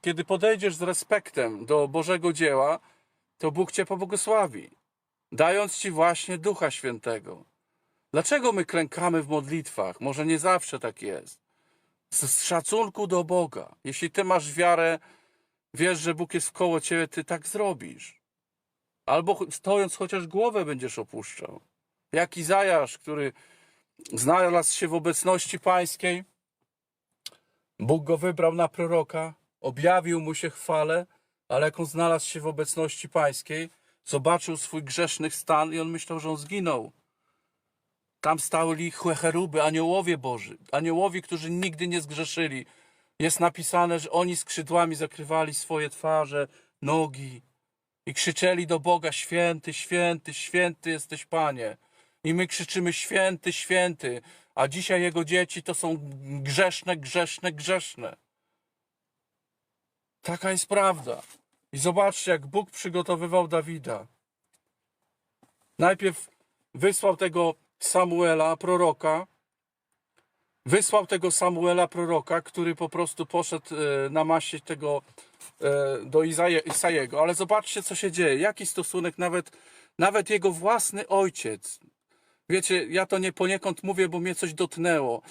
kiedy podejdziesz z respektem do Bożego dzieła, to Bóg cię pobłogosławi, dając ci właśnie Ducha Świętego. Dlaczego my klękamy w modlitwach? Może nie zawsze tak jest. Z, szacunku do Boga. Jeśli ty masz wiarę, wiesz, że Bóg jest koło ciebie, ty tak zrobisz. Albo stojąc chociaż głowę będziesz opuszczał. Jak Izajasz, który znalazł się w obecności pańskiej, Bóg go wybrał na proroka, objawił mu się chwale, ale jak on znalazł się w obecności pańskiej, zobaczył swój grzeszny stan i on myślał, że on zginął. Tam stali cheruby, aniołowie Boży, aniołowie, którzy nigdy nie zgrzeszyli. Jest napisane, że oni skrzydłami zakrywali swoje twarze, nogi i krzyczeli do Boga: Święty, święty, święty jesteś Panie. I my krzyczymy: Święty, święty, a dzisiaj jego dzieci to są grzeszne, grzeszne, grzeszne. Taka jest prawda. I zobaczcie, jak Bóg przygotowywał Dawida. Najpierw wysłał tego Samuela, proroka. Wysłał tego Samuela, proroka, który po prostu poszedł e, namaścić tego e, do Isajego. Ale zobaczcie, co się dzieje. Jaki stosunek nawet, nawet jego własny ojciec. Wiecie, ja to nie poniekąd mówię, bo mnie coś dotknęło.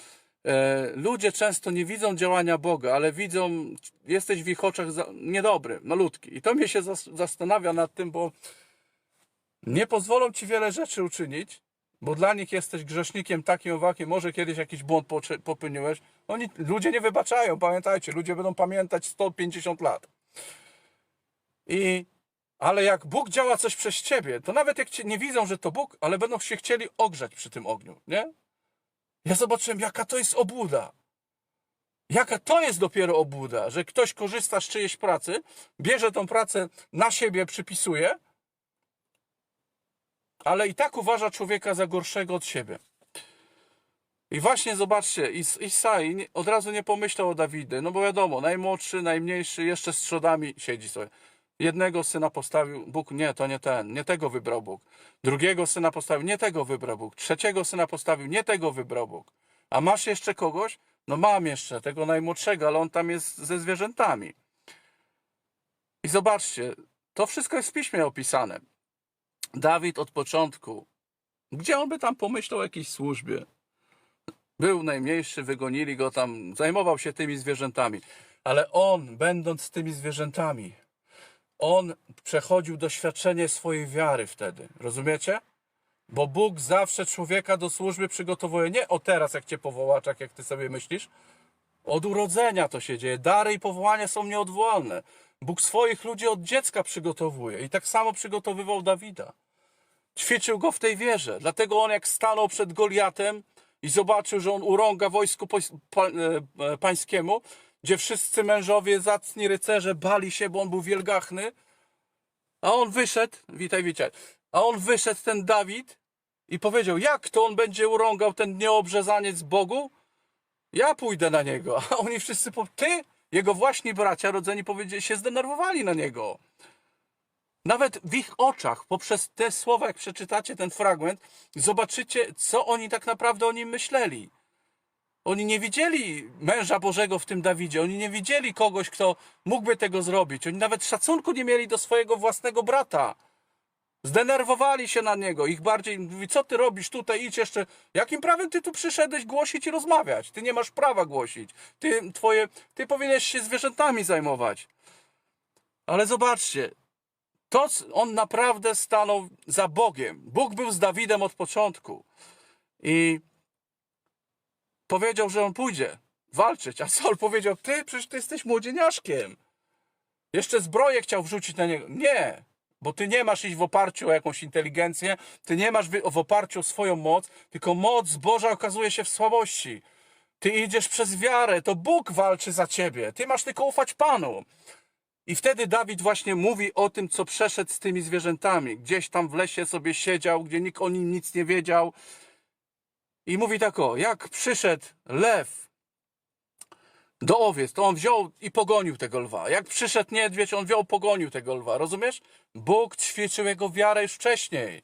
E, ludzie często nie widzą działania Boga, ale widzą, jesteś w ich oczach za, niedobry, malutki. I to mnie się zas- zastanawia nad tym, bo nie pozwolą ci wiele rzeczy uczynić, bo dla nich jesteś grzesznikiem takim owakiem, może kiedyś jakiś błąd popełniłeś. Oni, ludzie nie wybaczają, pamiętajcie, ludzie będą pamiętać 150 lat. I, ale jak Bóg działa coś przez ciebie, to nawet jak cię nie widzą, że to Bóg, ale będą się chcieli ogrzać przy tym ogniu, nie? Ja zobaczyłem, jaka to jest obłuda. Jaka to jest dopiero obłuda, że ktoś korzysta z czyjejś pracy, bierze tą pracę na siebie, przypisuje, ale i tak uważa człowieka za gorszego od siebie. I właśnie zobaczcie, Is Isai od razu nie pomyślał o Dawidzie, no bo wiadomo, najmłodszy, najmniejszy, jeszcze z trzodami siedzi sobie. Jednego syna postawił Bóg, nie, to nie ten, nie tego wybrał Bóg. Drugiego syna postawił, nie tego wybrał Bóg. Trzeciego syna postawił, nie tego wybrał Bóg. A masz jeszcze kogoś? No mam jeszcze, tego najmłodszego, ale on tam jest ze zwierzętami. I zobaczcie, to wszystko jest w piśmie opisane. Dawid od początku, gdzie on by tam pomyślał o jakiejś służbie? Był najmniejszy, wygonili go tam, zajmował się tymi zwierzętami. Ale on, będąc tymi zwierzętami, on przechodził doświadczenie swojej wiary wtedy. Rozumiecie? Bo Bóg zawsze człowieka do służby przygotowuje nie o teraz, jak cię powoła, tak jak ty sobie myślisz. Od urodzenia to się dzieje. Dary i powołania są nieodwołalne. Bóg swoich ludzi od dziecka przygotowuje. I tak samo przygotowywał Dawida. Ćwiczył go w tej wierze. Dlatego on jak stanął przed Goliatem i zobaczył, że on urąga wojsku e, e, pańskiemu, gdzie wszyscy mężowie, zacni rycerze bali się, bo on był wielgachny, a on wyszedł, witaj, witaj, a on wyszedł, ten Dawid, i powiedział, jak to on będzie urągał ten nieobrzezaniec Bogu? Ja pójdę na niego. A oni wszyscy, ty, jego właśnie bracia rodzeni powiedzieli, się zdenerwowali na niego. Nawet w ich oczach, poprzez te słowa, jak przeczytacie ten fragment, zobaczycie, co oni tak naprawdę o nim myśleli. Oni nie widzieli męża Bożego w tym Dawidzie. Oni nie widzieli kogoś, kto mógłby tego zrobić. Oni nawet szacunku nie mieli do swojego własnego brata. Zdenerwowali się na niego. Ich bardziej mówi, co ty robisz tutaj, idź jeszcze. Jakim prawem ty tu przyszedłeś głosić i rozmawiać? Ty nie masz prawa głosić. Ty, twoje, ty powinieneś się zwierzętami zajmować. Ale zobaczcie, to on naprawdę stanął za Bogiem. Bóg był z Dawidem od początku. I powiedział, że on pójdzie walczyć. A Saul powiedział, ty przecież ty jesteś młodzieniaszkiem. Jeszcze zbroję chciał wrzucić na niego. Nie, bo ty nie masz iść w oparciu o jakąś inteligencję, ty nie masz w oparciu o swoją moc, tylko moc Boża okazuje się w słabości. Ty idziesz przez wiarę, to Bóg walczy za ciebie. Ty masz tylko ufać Panu. I wtedy Dawid właśnie mówi o tym, co przeszedł z tymi zwierzętami. Gdzieś tam w lesie sobie siedział, gdzie nikt o nim nic nie wiedział. I mówi tak o, jak przyszedł lew do owiec, to on wziął i pogonił tego lwa. Jak przyszedł niedźwiedź, on wziął, pogonił tego lwa. Rozumiesz? Bóg ćwiczył jego wiarę już wcześniej.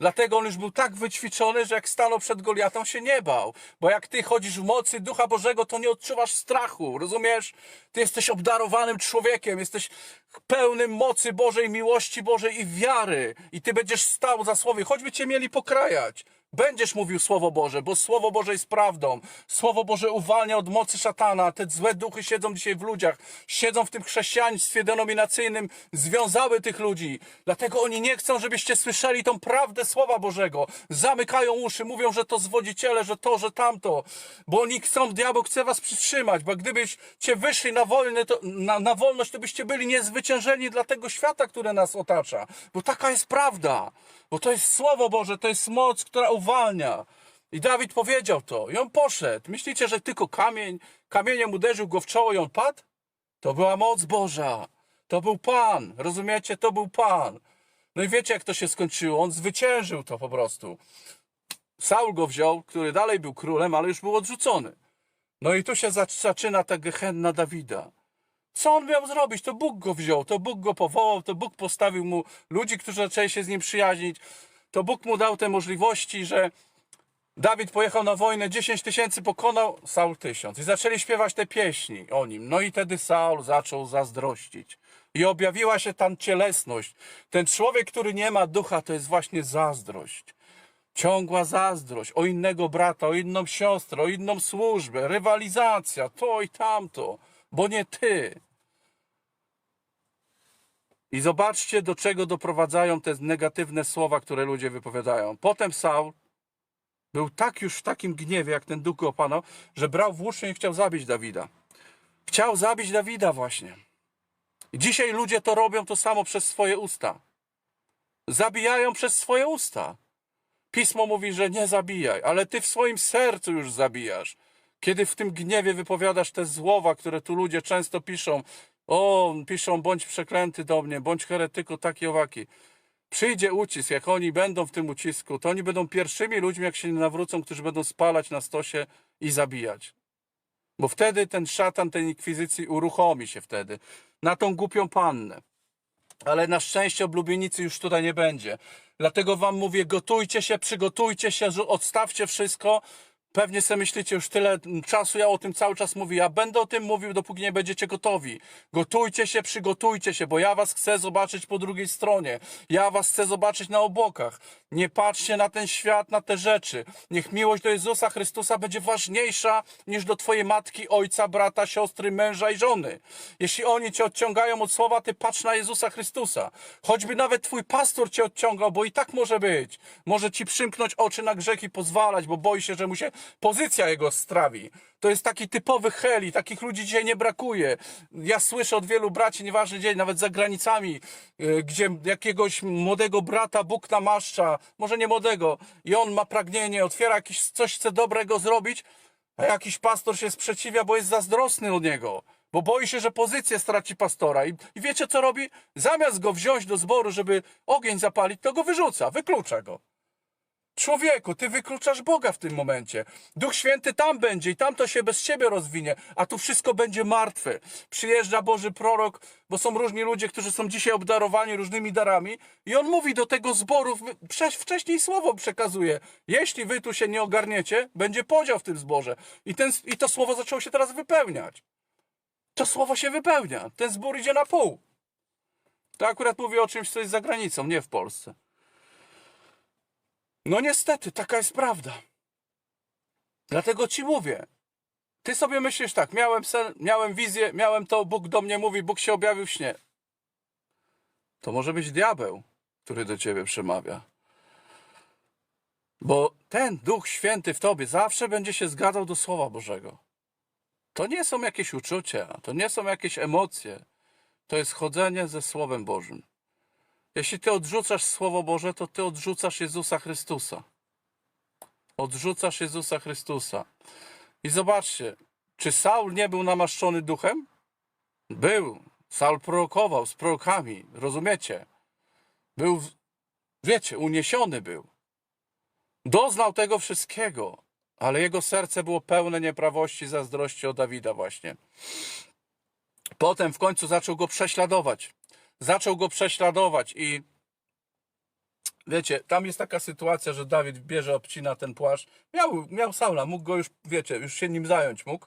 Dlatego on już był tak wyćwiczony, że jak stanął przed Goliatą, się nie bał. Bo jak ty chodzisz w mocy Ducha Bożego, to nie odczuwasz strachu, rozumiesz? Ty jesteś obdarowanym człowiekiem, jesteś pełnym mocy Bożej, miłości Bożej i wiary. I ty będziesz stał za słowem, choćby cię mieli pokrajać. Będziesz mówił Słowo Boże, bo Słowo Boże jest prawdą. Słowo Boże uwalnia od mocy szatana. Te złe duchy siedzą dzisiaj w ludziach. Siedzą w tym chrześcijaństwie denominacyjnym. Związały tych ludzi. Dlatego oni nie chcą, żebyście słyszeli tą prawdę Słowa Bożego. Zamykają uszy, mówią, że to zwodziciele, że to, że tamto. Bo oni chcą, diabeł chce was przytrzymać. Bo gdybyście wyszli na, wolny, to, na, na wolność, to byście byli niezwyciężeni dla tego świata, które nas otacza. Bo taka jest prawda. Bo to jest Słowo Boże, to jest moc, która uwalnia. I Dawid powiedział to. I on poszedł. Myślicie, że tylko kamień, kamieniem uderzył go w czoło i on padł? To była moc Boża. To był Pan. Rozumiecie? To był Pan. No i wiecie, jak to się skończyło? On zwyciężył to po prostu. Saul go wziął, który dalej był królem, ale już był odrzucony. No i tu się zac- zaczyna ta gehenna Dawida. Co on miał zrobić? To Bóg go wziął, to Bóg go powołał, to Bóg postawił mu ludzi, którzy zaczęli się z nim przyjaźnić. To Bóg mu dał te możliwości, że Dawid pojechał na wojnę, 10 tysięcy pokonał, Saul tysiąc. I zaczęli śpiewać te pieśni o nim. No i wtedy Saul zaczął zazdrościć. I objawiła się tam cielesność. Ten człowiek, który nie ma ducha, to jest właśnie zazdrość. Ciągła zazdrość o innego brata, o inną siostrę, o inną służbę, rywalizacja, to i tamto, bo nie ty. I zobaczcie, do czego doprowadzają te negatywne słowa, które ludzie wypowiadają. Potem Saul był tak już w takim gniewie, jak ten duch opanał, że brał włócznie i chciał zabić Dawida. Chciał zabić Dawida właśnie. I dzisiaj ludzie to robią to samo przez swoje usta. Zabijają przez swoje usta. Pismo mówi, że nie zabijaj, ale ty w swoim sercu już zabijasz. Kiedy w tym gniewie wypowiadasz te słowa, które tu ludzie często piszą, o, piszą, bądź przeklęty do mnie, bądź heretyku, taki owaki. Przyjdzie ucisk, jak oni będą w tym ucisku, to oni będą pierwszymi ludźmi, jak się nie nawrócą, którzy będą spalać na stosie i zabijać. Bo wtedy ten szatan tej inkwizycji uruchomi się wtedy na tą głupią pannę. Ale na szczęście oblubienicy już tutaj nie będzie. Dlatego wam mówię, gotujcie się, przygotujcie się, odstawcie wszystko. Pewnie sobie myślicie już tyle czasu, ja o tym cały czas mówię. Ja będę o tym mówił, dopóki nie będziecie gotowi. Gotujcie się, przygotujcie się, bo ja was chcę zobaczyć po drugiej stronie. Ja was chcę zobaczyć na obokach. Nie patrzcie na ten świat, na te rzeczy. Niech miłość do Jezusa Chrystusa będzie ważniejsza niż do twojej matki, ojca, brata, siostry, męża i żony. Jeśli oni cię odciągają od słowa, ty patrz na Jezusa Chrystusa. Choćby nawet twój pastor cię odciągał, bo i tak może być. Może ci przymknąć oczy na grzech i pozwalać, bo boi się, że mu się pozycja jego strawi. To jest taki typowy heli, takich ludzi dzisiaj nie brakuje. Ja słyszę od wielu braci, nieważny dzień, nawet za granicami, yy, gdzie jakiegoś młodego brata Bóg namaszcza, może nie młodego, i on ma pragnienie, otwiera jakiś, coś chce dobrego zrobić, a jakiś pastor się sprzeciwia, bo jest zazdrosny od niego. Bo boi się, że pozycję straci pastora. I, I wiecie co robi? Zamiast go wziąć do zboru, żeby ogień zapalić, to go wyrzuca, wyklucza go. Człowieku, ty wykluczasz Boga w tym momencie. Duch Święty tam będzie i tam to się bez ciebie rozwinie, a tu wszystko będzie martwe. Przyjeżdża Boży prorok, bo są różni ludzie, którzy są dzisiaj obdarowani różnymi darami i on mówi do tego zboru, wcze- wcześniej słowo przekazuje. Jeśli wy tu się nie ogarniecie, będzie podział w tym zborze. I, ten, I to słowo zaczęło się teraz wypełniać. To słowo się wypełnia. Ten zbór idzie na pół. To akurat mówię o czymś, co jest za granicą, nie w Polsce. No niestety, taka jest prawda. Dlatego ci mówię. Ty sobie myślisz tak, miałem sen, miałem wizję, miałem to, Bóg do mnie mówi, Bóg się objawił w śnie. To może być diabeł, który do ciebie przemawia. Bo ten Duch Święty w tobie zawsze będzie się zgadzał do Słowa Bożego. To nie są jakieś uczucia, to nie są jakieś emocje. To jest chodzenie ze Słowem Bożym. Jeśli ty odrzucasz Słowo Boże, to ty odrzucasz Jezusa Chrystusa. Odrzucasz Jezusa Chrystusa. I zobaczcie, czy Saul nie był namaszczony duchem? Był. Saul prorokował z prorokami, rozumiecie? Był, wiecie, uniesiony był. Doznał tego wszystkiego, ale jego serce było pełne nieprawości, zazdrości o Dawida właśnie. Potem w końcu zaczął go prześladować. Zaczął go prześladować i Wiecie, tam jest taka sytuacja, że Dawid bierze, obcina ten płaszcz. Miał, miał Saula, mógł go już, wiecie, już się nim zająć mógł.